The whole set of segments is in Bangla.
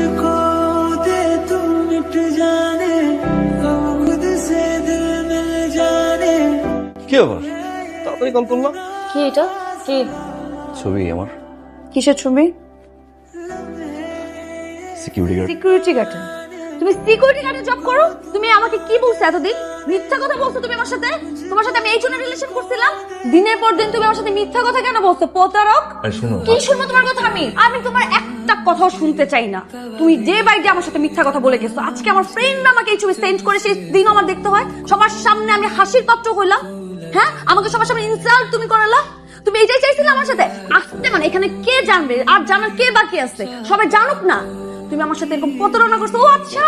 मुझको दे तू मिट जाने हम खुद से दिल मिल जाने কি আবার তাড়াতাড়ি কল করলাম কি এটা কি ছবি আমার কিসের ছবি সিকিউরিটি গার্ড সিকিউরিটি গার্ড তুমি সিকিউরিটি গার্ডে জব করো তুমি আমাকে কি বলছো এতদিন মিথ্যা কথা বলছো তুমি আমার সাথে? তোমার সাথে আমি এই জন্য রিলেশন করছিলাম? দিনের পর দিন তুমি আমার সাথে মিথ্যা কথা কেন বলছো প্রতারক? আরে শোনো। কি শুনব তোমার কথা আমি? আমি তোমার একটা কথাও শুনতে চাই না। তুমি যে বাইরে আমার সাথে মিথ্যা কথা বলে গেছো আজকে আমার ফ্রেন্ড আমাকে এই ছবি সেন্ড করে সেই দিন আমার দেখতে হয়। সবার সামনে আমি হাসির পাত্র হইলাম। হ্যাঁ? আমাকে সবার সামনে ইনসাল্ট তুমি করালা। তুমি এটাই চাইছিলে আমার সাথে? আসতে মানে এখানে কে জানবে? আর জানার কে বাকি আছে? সবাই জানুক না। তুমি আমার সাথে এরকম প্রতারণা করছো ও আচ্ছা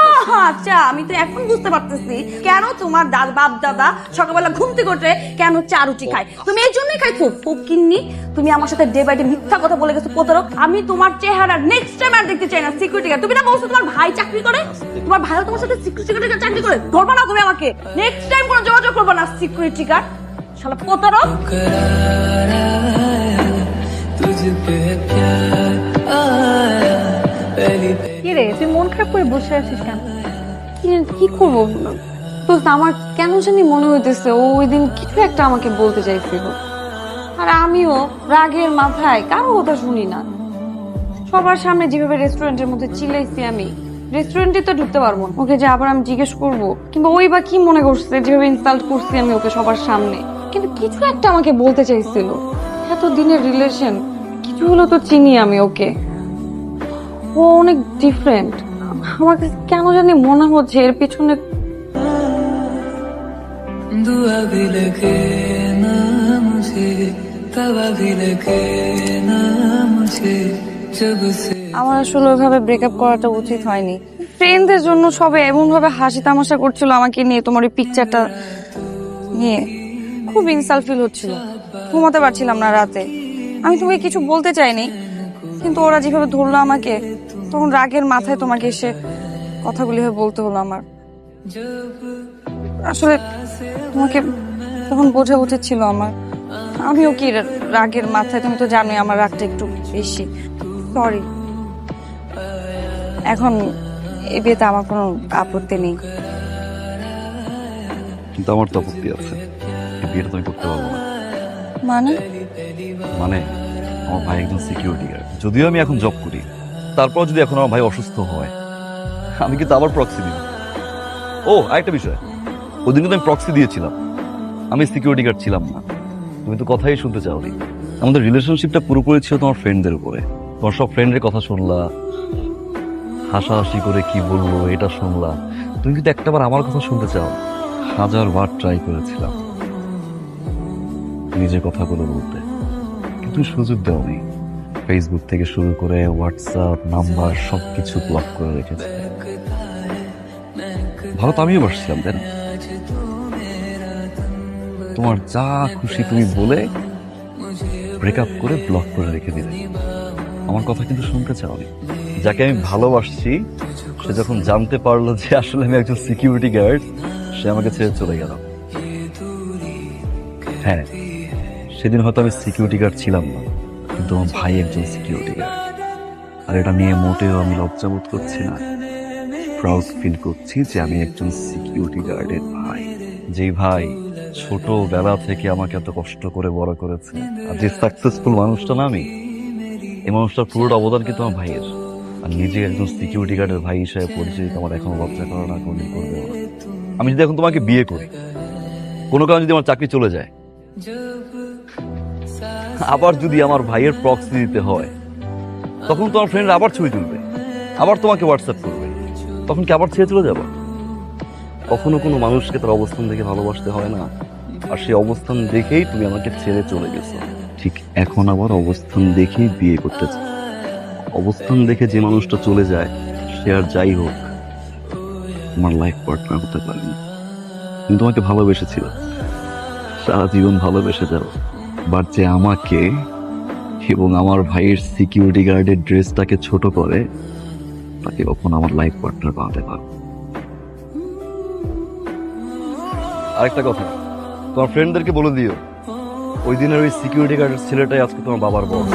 আচ্ছা আমি তো এখন বুঝতে পারতেছি কেন তোমার দাদ বাপ দাদা সকালবেলা ঘুম থেকে ওঠে কেন চা রুটি খায় তুমি এই জন্যই খাইছো ফকিন্নি তুমি আমার সাথে ডে বাই ডে মিথ্যা কথা বলে গেছো প্রতারক আমি তোমার চেহারা নেক্সট টাইম আর দেখতে চাই না সিকিউরিটি গার্ড তুমি না বলছো তোমার ভাই চাকরি করে তোমার ভাইও তোমার সাথে সিকিউরিটি গার্ড চাকরি করে ধরবা না তুমি আমাকে নেক্সট টাইম কোনো যোগাযোগ করবো না সিকিউরিটি গার্ড শালা প্রতারক करार आया तुझ पे प्यार आया पहली কি তুই মন খারাপ করে বসে আছিস কেন? কি করব? তো আমার কেন জানি মনে হইতেছে, ও ওই দিন কিছু একটা আমাকে বলতে চাইছিল। আর আমিও রাগের মাথায় কারও কথা শুনি না। সবার সামনে যেভাবে রেস্টুরেন্টের মধ্যে চিল্লাইছি আমি, রেস্টুরেন্টে তো ঢুকতে পারব না। ওকে যে আবার আমি জিজ্ঞেস করব, কিংবা ওই বা কি মনে করছে, যেভাবে ইনসাল্ট করছি আমি ওকে সবার সামনে। কিন্তু কিছু একটা আমাকে বলতে চাইছিল। এত দিনের রিলেশন কিছু হলো তো চিনি আমি ওকে। ও অনেক ডিফারেন্ট আমার কাছে কেন জানি মনে হচ্ছে এর পিছনে दुआ भी लगे ना मुझे तवा भी लगे ना मुझे जब से আমার আসলে ওইভাবে ব্রেকআপ করাটা উচিত হয়নি ফ্রেন্ডদের জন্য সবে এমন ভাবে হাসি তামাশা করছিল আমাকে নিয়ে তোমার ওই পিকচারটা নিয়ে খুব ইনসাল্ট ফিল হচ্ছিল ঘুমাতে পারছিলাম না রাতে আমি তোমাকে কিছু বলতে চাইনি কিন্তু ওরা যেভাবে ধরলো আমাকে তখন রাগের মাথায় তোমাকে এসে কথাগুলি হয়ে বলতে হলো আমার। আসলে তোমাকে তখন বোঝা উচিত ছিল আমার। আমিও কি রাগের মাথায়? তুমি তো জানোই আমার রাগটা একটু বেশি। সরি এখন এই বিয়েতে আমার কোনো আপত্তি নেই। কিন্তু আমার তো আপত্তি আছে। বিয়েটা তুমি করতে পারব না। মানে? মানে? আমার ভাই একজন সিকিউরিটি গার্ড যদিও আমি এখন জব করি তারপর যদি এখন আমার ভাই অসুস্থ হয়, আমি কিন্তু আবার প্রক্সি দিব। ও, আরেকটা বিষয় ওই দিন কিন্তু আমি প্রক্সি দিয়েছিলাম। আমি সিকিউরিটি গার্ড ছিলাম না। তুমি তো কথাই শুনতে চাওনি। আমাদের রিলেশনশিপটা পুরোপুরি ছিল তোমার ফ্রেন্ডদের উপরে। তোমার সব ফ্রেন্ডের কথা শুনলা, হাসাহাসি করে কি বলল এটা শুনলা। তুমি কিন্তু একটাবার আমার কথা শুনতে চাও। হাজার বার ট্রাই করেছিলাম। নিজের কথাগুলো বলতে। কিন্তু সুযোগ দেওনি। ফেসবুক থেকে শুরু করে হোয়াটসঅ্যাপ নাম্বার সব কিছু ব্লক করে রেখেছে। ভালো তো আমিও বসছিলাম, তাই না? তোমার যা খুশি তুমি বলে ব্রেকআপ করে ব্লক করে রেখে দিলে। আমার কথা কিন্তু শুনতে চাওনি। যাকে আমি ভালোবাসছি, সে যখন জানতে পারল যে আসলে আমি একজন সিকিউরিটি গার্ড সে আমাকে ছেড়ে চলে গেল। হ্যাঁ সেদিন হয়তো আমি সিকিউরিটি গার্ড ছিলাম না, কিন্তু আমার ভাই একজন সিকিউরিটি গার্ড আর এটা নিয়ে মোটেও আমি লজ্জাবোধ করছি না। প্রাউড ফিল করছি যে আমি একজন সিকিউরিটি গার্ডের ভাই। যেই ভাই ছোটবেলা থেকে আমাকে এত কষ্ট করে বড় করেছে। আর যে সাকসেসফুল মানুষটা না আমি, এই মানুষটার পুরোটা অবদান কিন্তু আমার ভাইয়ের। আর নিজে একজন সিকিউরিটি গার্ডের ভাই হিসেবে পরিচয় আমার এখনও লজ্জা করে না, কোনদিন করবে আমি যদি এখন তোমাকে বিয়ে করি, কোনো কারণে যদি আমার চাকরি চলে যায় আবার যদি আমার ভাইয়ের প্রক্সি দিতে হয়, তখন তোমার ফ্রেন্ড আবার ছবি তুলবে, আবার তোমাকে হোয়াটসঅ্যাপ করবে। তখন কি আবার ছেড়ে চলে যাব? কখনো কোনো মানুষকে তার অবস্থান দেখে ভালোবাসতে হয় না, আর সেই অবস্থান দেখেই তুমি আমাকে ছেড়ে চলে গেছো। ঠিক এখন আবার অবস্থান দেখেই বিয়ে করতে অবস্থান দেখে যে মানুষটা চলে যায়, সে আর যাই হোক আমার লাইফ পার্টনার হতে পারেনি। কিন্তু তোমাকে ভালোবেসেছিল, সারা জীবন ভালোবেসে যাও। বাট যে আমাকে এবং আমার ভাইয়ের সিকিউরিটি গার্ডের ড্রেসটাকে ছোট করে, তাকে কখন আমার লাইফ পার্টনার বানাতে পারব আরেকটা কথা, তোমার ফ্রেন্ডদেরকে বলে দিও, ওই দিনের ওই সিকিউরিটি গার্ডের ছেলেটাই আজকে তোমার বাবার বস